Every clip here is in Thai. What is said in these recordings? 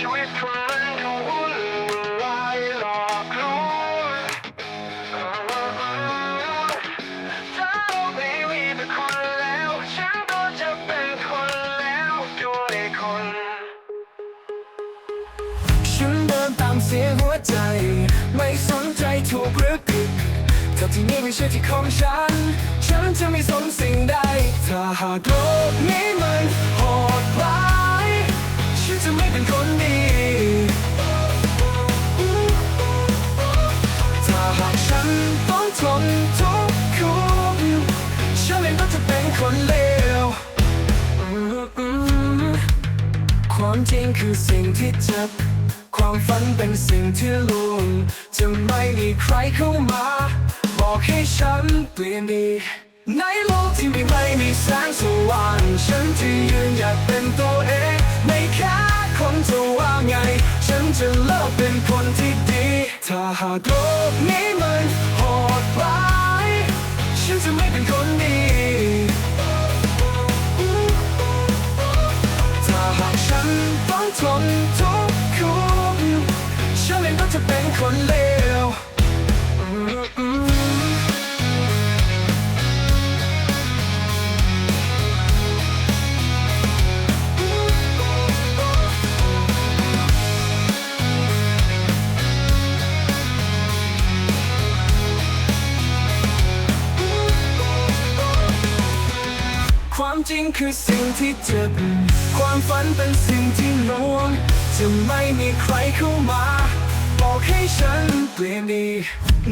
ชีวิตมันดูวุ่นวายหลอกลวงถ้าเราไม่มีเป็นคนแล้ว ฉันก็จะเป็นคนแล้วด้วยคน ฉันเดินตามเสียหัวใจ ไม่สนใจถูกหรือผิดเถ้าที่นี่ไม่ใช่ที่ของฉัน ฉันจะไม่สนสิ่งใด ถ้าหากโลกนี้มันโหดร้าย ฉันจะไม่เป็นคนดีถ้าหากฉันต้องทนทุกข์คุณฉันเองก็จะเป็นคนเลวความจริงคือสิ่งที่เจ็บความฝันเป็นสิ่งที่ลวงจะไม่มีใครเข้ามา บอกให้ฉันเปลี่ยนดีในโลกที่ไม่ไม่มีแสงสว่างฉันจะยืนหยัดเป็นตัว จะเลิกเป็นคนที่ดี ถ้าหากโลกนี้มันโหดร้ายฉันจะไม่เป็นคนดีถ้าหากฉันต้องทนทุกข์คุณฉันเองก็จะเป็นคนเลว ความจริงคือสิ่งที่เจ็บ ความฝันเป็นสิ่งที่ลวง จะไม่มีใครเข้ามา บอกให้ฉันเปลี่ยนดี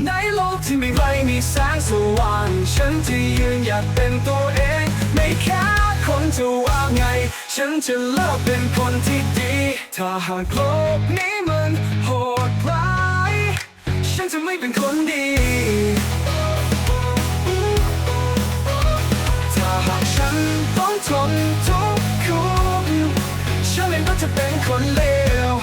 ในโลกที่ไม่ไม่มีแสงสว่าง ฉันจะยืนหยัดเป็นตัวเอง ไม่แค่คนจะว่าไง ฉันจะเลิกเป็นคนที่ดี ถ้าหากโลกนี้มันโหดร้าย ฉันจะไม่เป็นคนดี ทนทุกข์คุณฉันเองก็จะเป็นคนเลว